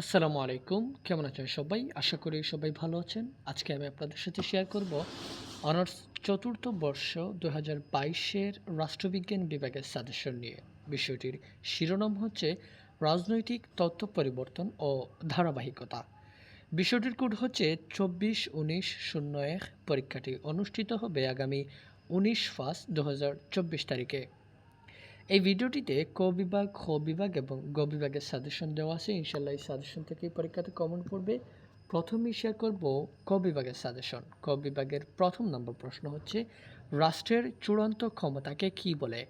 আসসালামু আলাইকুম। কেমন আছেন সবাই? আশা করি সবাই ভালো আছেন। আজকে আমি আপনাদের সাথে শেয়ার করব অনার্স চতুর্থ বর্ষ দু হাজার বাইশের রাষ্ট্রবিজ্ঞান বিভাগের সাজেশন নিয়ে। বিষয়টির শিরোনাম হচ্ছে রাজনৈতিক তত্ত্ব পরিবর্তন ও ধারাবাহিকতা। বিষয়টির কোড হচ্ছে চব্বিশ উনিশ শূন্য এক। পরীক্ষাটি অনুষ্ঠিত হবে আগামী উনিশ ফার্স্ট দু হাজার চব্বিশ তারিখে। এই ভিডিওটিতে ক বিভাগ খ বিভাগ এবং গ বিভাগের সাজেশন দেওয়া আছে। ইনশাল্লাহ এই সাজেশন থেকে পরীক্ষাতে কমন পড়বে প্রথমেই শেয়ার করব ক বিভাগের সাজেশন ক বিভাগের প্রথম নম্বর প্রশ্ন হচ্ছে, রাষ্ট্রের চূড়ান্ত ক্ষমতাকে কি বলে?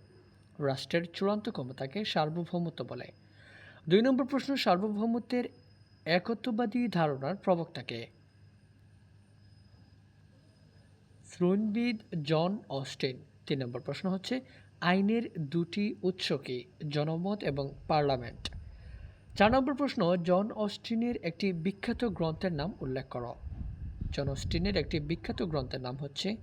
রাষ্ট্রের চূড়ান্ত ক্ষমতাকে সার্বভৌমত্ব বলে। দুই নম্বর প্রশ্ন, সার্বভৌমত্বের একত্ববাদী ধারণার প্রবক্তাকে? শ্রোণবিদ জন অস্টিন। তিন নম্বর প্রশ্ন হচ্ছে আইনের দুটি উৎস কি, জনমত এবং পার্লামেন্ট? চার নম্বর প্রশ্ন, জন অস্টিনের একটি বিখ্যাত গ্রন্থের নাম উল্লেখ করো। জন অস্টিনের একটি বিখ্যাত গ্রন্থের নাম হচ্ছে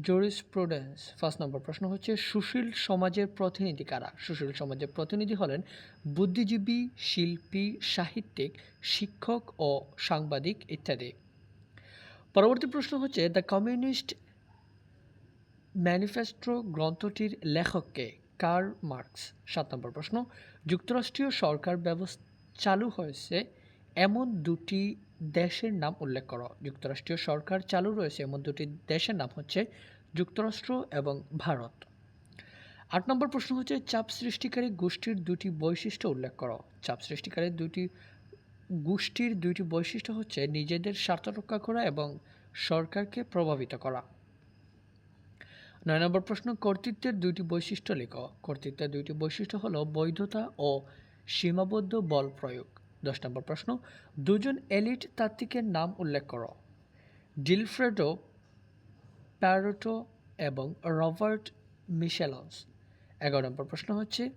জোরিস প্রুডেন্স ফার্স্ট নম্বর প্রশ্ন হচ্ছে, সুশীল সমাজের প্রতিনিধি কারা? সুশীল সমাজের প্রতিনিধি হলেন বুদ্ধিজীবী, শিল্পী, সাহিত্যিক, শিক্ষক ও সাংবাদিক ইত্যাদি। পরবর্তী প্রশ্ন হচ্ছে, দ্য কমিউনিস্ট ম্যানিফেস্টো গ্রন্থটির লেখককে কার্ল মার্কস। সাত নম্বর প্রশ্ন, যুক্তরাষ্ট্রীয় সরকার ব্যবস্থা চালু হয়েছে এমন দুটি দেশের নাম উল্লেখ করো। যুক্তরাষ্ট্রীয় সরকার চালু রয়েছে এমন দুটি দেশের নাম হচ্ছে যুক্তরাষ্ট্র এবং ভারত। আট নম্বর প্রশ্ন হচ্ছে, চাপ সৃষ্টিকারী গোষ্ঠীর দুটি বৈশিষ্ট্য উল্লেখ করো। চাপ সৃষ্টিকারী দুটি গোষ্ঠীর দুইটি বৈশিষ্ট্য হচ্ছে নিজেদের স্বার্থ রক্ষা করা এবং সরকারকে প্রভাবিত করা। নয় নম্বর প্রশ্ন, কর্তৃত্বের দুইটি বৈশিষ্ট্য লেখ। কর্তৃত্বের দুইটি বৈশিষ্ট্য হলো বৈধতা ও সীমাবদ্ধ বল প্রয়োগ। দশ নম্বর প্রশ্ন, দুজন এলিট তাত্ত্বিকের নাম উল্লেখ করো। ডিলফ্রেডো, প্যারোটো এবং রবার্ট মিশেলস। এগারো নম্বর প্রশ্ন হচ্ছে,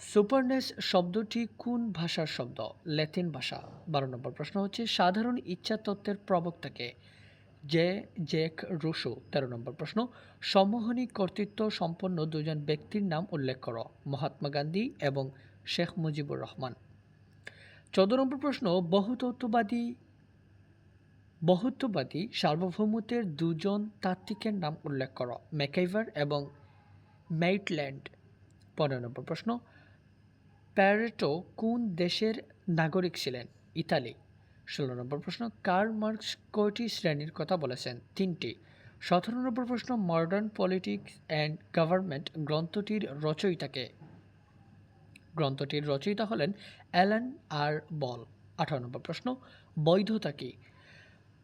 সুপারনেস শব্দটি কোন ভাষার শব্দ? ল্যাতিন ভাষা। বারো নম্বর প্রশ্ন হচ্ছে, সাধারণ ইচ্ছা তত্ত্বের প্রবক্তাকে জে, জেক রুশো, তেরো নম্বর প্রশ্ন। সম্মোহনী কর্তৃত্ব সম্পন্ন দুজন ব্যক্তির নাম উল্লেখ করো, মহাত্মা গান্ধী এবং শেখ মুজিবুর রহমান। চোদ্দ নম্বর প্রশ্ন, বহুতত্ত্ববাদী বহুত্ববাদী সার্বভৌমত্বের দুজন তাত্ত্বিকের নাম উল্লেখ করো, ম্যাকাইভার এবং মেইটল্যান্ড পনেরো নম্বর প্রশ্ন, প্যারেটো কোন দেশের নাগরিক ছিলেন? ইতালি। ষোলো নম্বর প্রশ্ন, কার্ল মার্কস কয়টি শ্রেণির কথা বলেছেন? তিনটি। সতেরো নম্বর প্রশ্ন, মডার্ন পলিটিক্স অ্যান্ড গভর্নমেন্ট গ্রন্থটির রচয়িতাকে। গ্রন্থটির রচয়িতা হলেন অ্যালান আর বল। আঠারো নম্বর প্রশ্ন, বৈধতা কি?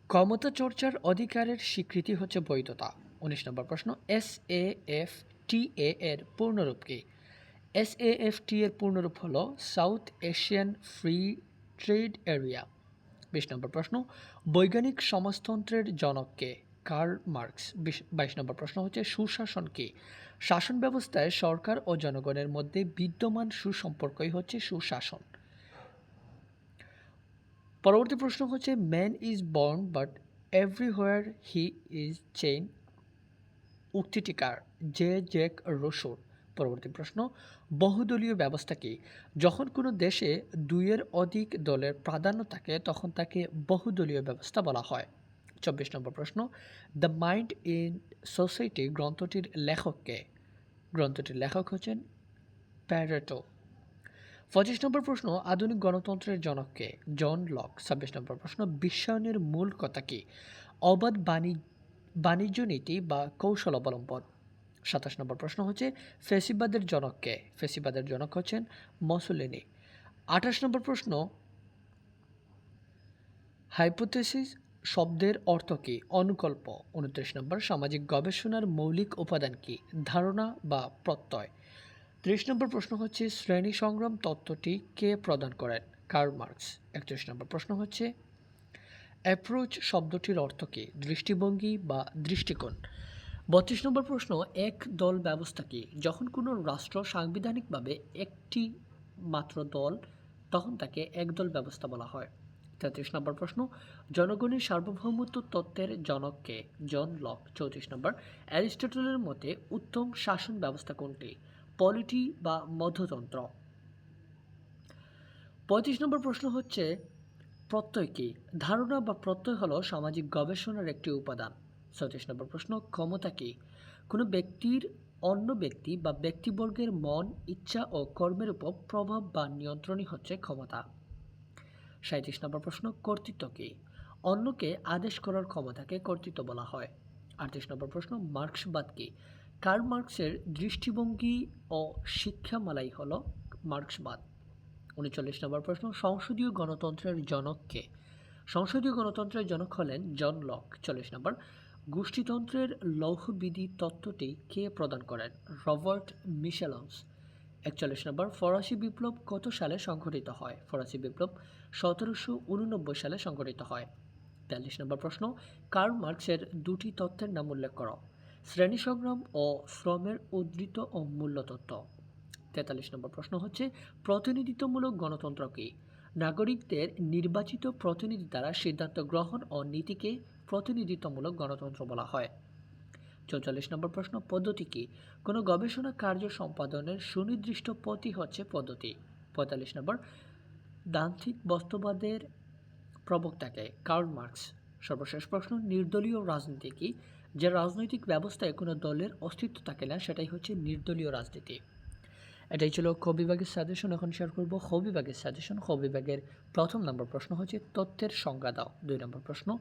ক্ষমতা চর্চার অধিকারের স্বীকৃতি হচ্ছে বৈধতা। উনিশ নম্বর প্রশ্ন, এস এ এফ টি এ এর পূর্ণরূপ কি? এস এ এফ টি এর পূর্ণরূপ হল South Asian free trade area. বিশ নম্বর প্রশ্ন, বৈজ্ঞানিক সমাজতন্ত্রের জনককে কার্ল মার্কস। বাইশ নম্বর প্রশ্ন হচ্ছে, সুশাসন কি? শাসন ব্যবস্থায় সরকার ও জনগণের মধ্যে বিদ্যমান সুসম্পর্কই হচ্ছে সুশাসন। পরবর্তী প্রশ্ন হচ্ছে man is born but everywhere he is chain উক্তিটি কার? জে, জেক রসুর পরবর্তী প্রশ্ন, বহুদলীয় ব্যবস্থা কি? যখন কোনো দেশে দুইয়ের অধিক দলের প্রাধান্য থাকে, তখন তাকে বহুদলীয় ব্যবস্থা বলা হয়। চব্বিশ নম্বর প্রশ্ন, দ্য মাইন্ড ইন সোসাইটি গ্রন্থটির লেখককে গ্রন্থটির লেখক হচ্ছেন প্যারেটো। পঁচিশ নম্বর প্রশ্ন, আধুনিক গণতন্ত্রের জনককে জন লক। ছাব্বিশ নম্বর প্রশ্ন, বিশ্বায়নের মূল কথা কি? অবাধ বাণিজ্য বাণিজ্য নীতি বা কৌশল অবলম্বন। সাতাশ নম্বর প্রশ্ন হচ্ছে, ফেসিবাদের জনককে, ফেসিবাদের জনক হচ্ছেন মসুলিনি। আঠাশ নম্বর প্রশ্ন, হাইপোথেসিস শব্দের অর্থ কী? অনুকল্প। উনত্রিশ নম্বর, সামাজিক গবেষণার মৌলিক উপাদান কী? ধারণা বা প্রত্যয়। ত্রিশ নম্বর প্রশ্ন হচ্ছে, শ্রেণি সংগ্রাম তত্ত্বটি কে প্রদান করেন? Karl Marx. একত্রিশ নম্বর প্রশ্ন হচ্ছে, অ্যাপ্রোচ শব্দটির অর্থ কী? দৃষ্টিভঙ্গি বা দৃষ্টিকোণ। বত্রিশ নম্বর প্রশ্ন, এক দল ব্যবস্থা কি? যখন কোনো রাষ্ট্র সাংবিধানিকভাবে একটি মাত্র দল, তখন তাকে একদল ব্যবস্থা বলা হয়। তেত্রিশ নম্বর প্রশ্ন, জনগণের সার্বভৌমত্ব তত্ত্বের জনককে জন লক। চৌত্রিশ নম্বর, অ্যারিস্টটলের মতে উত্তম শাসন ব্যবস্থা কোনটি? পলিটি বা মধ্যতন্ত্র? পঁয়ত্রিশ নম্বর প্রশ্ন হচ্ছে, প্রত্যয় কী? ধারণা বা প্রত্যয় হলো সামাজিক গবেষণার একটি উপাদান। ছত্রিশ নম্বর প্রশ্ন, ক্ষমতা কী? কোনো ব্যক্তির অন্য ব্যক্তি বা ব্যক্তিবর্গের মন, ইচ্ছা ও কর্মের উপর প্রভাব বা নিয়ন্ত্রণই হচ্ছে ক্ষমতা। সাঁত্রিশ নম্বর প্রশ্ন, কর্তৃত্ব কী? অন্যকে আদেশ করার ক্ষমতাকে কর্তৃত্ব বলা হয়। আটত্রিশ নম্বর প্রশ্ন, মার্ক্সবাদ কী? কার্ল মার্ক্সের দৃষ্টিভঙ্গি ও শিক্ষামালাই হল মার্ক্সবাদ। উনচল্লিশ নম্বর প্রশ্ন, সংসদীয় গণতন্ত্রের জনককে সংসদীয় গণতন্ত্রের জনক হলেন জন লক। চল্লিশ নম্বর গোষ্ঠীতন্ত্রের লৌহবিধি তত্ত্বটি কে প্রদান করেন? Robert Michels. একচল্লিশ নম্বর, ফরাসি বিপ্লব কত সালে সংঘটিত হয়? ফরাসি বিপ্লব সতেরোশো উননব্বই সালে সংঘটিত হয়। বিয়াল্লিশ নম্বর প্রশ্ন, কার্ল মার্কসের দুটি তত্ত্বের নাম উল্লেখ করো। শ্রেণি সংগ্রাম ও শ্রমের উদ্ধৃত ও মূল্য মূল্যতত্ত্ব তেতাল্লিশ নম্বর প্রশ্ন হচ্ছে, প্রতিনিধিত্বমূলক গণতন্ত্র কী? নাগরিকদের নির্বাচিত প্রতিনিধি দ্বারা সিদ্ধান্ত গ্রহণ ও নীতিকে প্রতিনিধিত্বমূলক গণতন্ত্র বলা হয়। চৌচল্লিশ নম্বর প্রশ্ন, পদ্ধতি কী? কোনো গবেষণা কার্য সম্পাদনের সুনির্দিষ্ট পথই হচ্ছে পদ্ধতি। পঁয়তাল্লিশ নম্বর দান্তিক বস্তুবাদের প্রবক্তাকে কার্ল মার্কস সর্বশেষ প্রশ্ন, নির্দলীয় রাজনীতি কি? যে রাজনৈতিক ব্যবস্থায় কোনো দলের অস্তিত্ব থাকে না, সেটাই হচ্ছে নির্দলীয় রাজনীতি। এটাই ছিল খ বিভাগের সাজেশন এখন শেয়ার করব খ বিভাগের সাজেশন খ বিভাগের প্রথম নম্বর প্রশ্ন হচ্ছে, তথ্যের সংজ্ঞা দাও। দুই নম্বর প্রশ্ন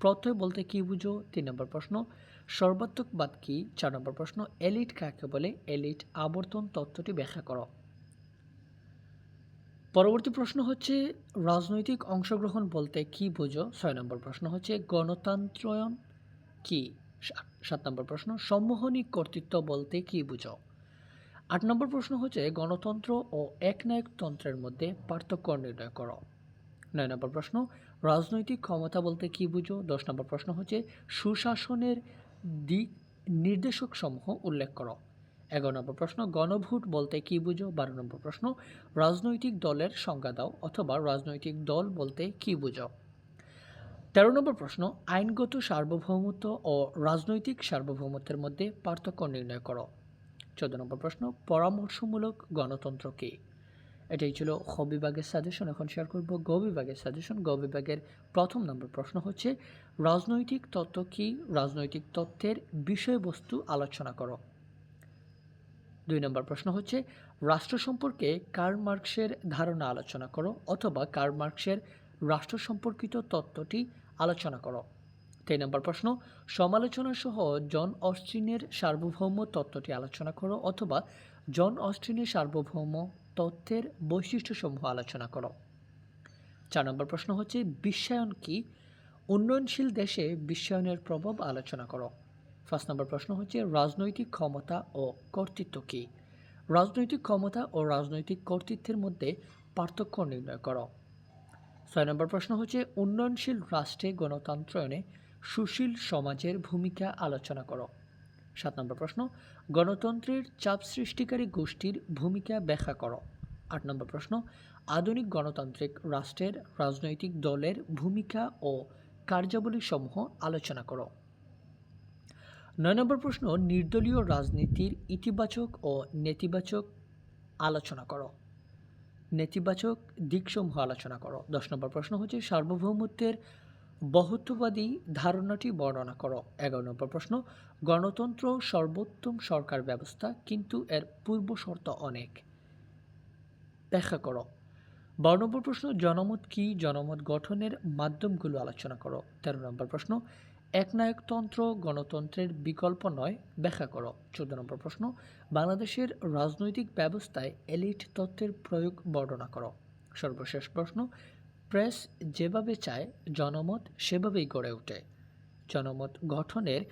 প্রত্যয় বলতে কি বুঝো? তিন নম্বর প্রশ্ন সর্বাত্মকবাদ কি? চার নম্বর প্রশ্ন, এলিট কাকে বলে? এলিট আবর্তন তত্ত্বটি ব্যাখ্যা করো। পরবর্তী প্রশ্ন হচ্ছে, রাজনৈতিক অংশগ্রহণ বলতে কি বুঝো? ছয় নম্বর প্রশ্ন হচ্ছে, গণতন্ত্রায়ন কি? সাত- নম্বর প্রশ্ন, সম্মোহনী কর্তৃত্ব বলতে কি বুঝো? আট নম্বর প্রশ্ন হচ্ছে, গণতন্ত্র ও একনায়কতন্ত্রের মধ্যে পার্থক্য নির্ণয় করো। নয় নম্বর প্রশ্ন রাজনৈতিক ক্ষমতা বলতে কি বুঝো? দশ নম্বর প্রশ্ন হচ্ছে, সুশাসনের দিক নির্দেশক সমূহ উল্লেখ করো। এগারো নম্বর প্রশ্ন, গণভোট বলতে কি বুঝো? বারো নম্বর প্রশ্ন, রাজনৈতিক দলের সংজ্ঞা দাও অথবা রাজনৈতিক দল বলতে কি বুঝো? তেরো নম্বর প্রশ্ন, আইনগত সার্বভৌমত্ব ও রাজনৈতিক সার্বভৌমত্বের মধ্যে পার্থক্য নির্ণয় করো। চোদ্দ নম্বর প্রশ্ন, পরামর্শমূলক গণতন্ত্র কী? এটাই ছিল খ বিভাগের সাজেশন এখন শেয়ার করব গ বিভাগের সাজেশন গ বিভাগের প্রথম নম্বর প্রশ্ন হচ্ছে, রাজনৈতিক তত্ত্ব কী? রাজনৈতিক তত্ত্বের বিষয়বস্তু আলোচনা করো। দুই নম্বর প্রশ্ন হচ্ছে, রাষ্ট্র সম্পর্কে কার্ল মার্কসের ধারণা আলোচনা করো অথবা কার্ল মার্কসের রাষ্ট্র সম্পর্কিত তত্ত্বটি আলোচনা করো। তিন নম্বর প্রশ্ন, সমালোচনা সহ জন অস্টিনের সার্বভৌম তত্ত্বটি আলোচনা করো অথবা জন অস্টিনের সার্বভৌম তত্ত্বের বৈশিষ্ট্যসমূহ আলোচনা করো। চার নম্বর প্রশ্ন হচ্ছে, বিশ্বায়ন কি? উন্নয়নশীল দেশে বিশ্বায়নের প্রভাব আলোচনা করো। পাঁচ নম্বর প্রশ্ন হচ্ছে, রাজনৈতিক ক্ষমতা ও কর্তৃত্ব কী? রাজনৈতিক ক্ষমতা ও রাজনৈতিক কর্তৃত্বের মধ্যে পার্থক্য নির্ণয় করো। ছয় নম্বর প্রশ্ন হচ্ছে, উন্নয়নশীল রাষ্ট্রে গণতন্ত্রায়নে সুশীল সমাজের ভূমিকা আলোচনা করো। সাত নম্বর প্রশ্ন, গণতন্ত্রের চাপ সৃষ্টিকারী গোষ্ঠীর ভূমিকা ব্যাখ্যা করো। আট নম্বর প্রশ্ন, আধুনিক গণতান্ত্রিক রাষ্ট্রের রাজনৈতিক দলের ভূমিকা ও কার্যাবলী সমূহ আলোচনা করো। নয় নম্বর প্রশ্ন, নির্দলীয় রাজনীতির ইতিবাচক ও নেতিবাচক আলোচনা করো। নেতিবাচক দিকসমূহ আলোচনা করো। দশ নম্বর প্রশ্ন হচ্ছে, সার্বভৌমত্বের বহুত্ববাদী ধারণাটি বর্ণনা করো। এগারো নম্বর প্রশ্ন, গণতন্ত্র সর্বোত্তম সরকার ব্যবস্থা, কিন্তু এর পূর্ব শর্ত অনেক। ব্যাখ্যা করো। বারো নম্বর প্রশ্ন, জনমত কি? জনমত গঠনের মাধ্যমগুলো আলোচনা করো। তেরো নম্বর প্রশ্ন, একনায়কতন্ত্র গণতন্ত্রের বিকল্প নয়? ব্যাখ্যা করো। চোদ্দ নম্বর প্রশ্ন, বাংলাদেশের রাজনৈতিক ব্যবস্থায় এলিট তত্ত্বের প্রয়োগ বর্ণনা করো। সর্বশেষ প্রশ্ন প্রেস যেভাবে চায়, জনমত সেভাবেই গড়ে ওঠে। জনমত গঠনের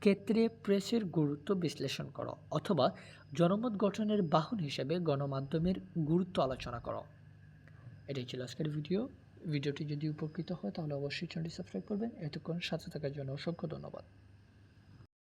ক্ষেত্রে প্রেসের গুরুত্ব বিশ্লেষণ করো অথবা জনমত গঠনের বাহন হিসেবে গণমাধ্যমের গুরুত্ব আলোচনা করো। এটাই ছিল আজকের ভিডিও। ভিডিওটি যদি উপকৃত হয় তাহলে অবশ্যই চ্যানেলটি সাবস্ক্রাইব করবেন। এতক্ষণ সাথে থাকার জন্য অসংখ্য ধন্যবাদ।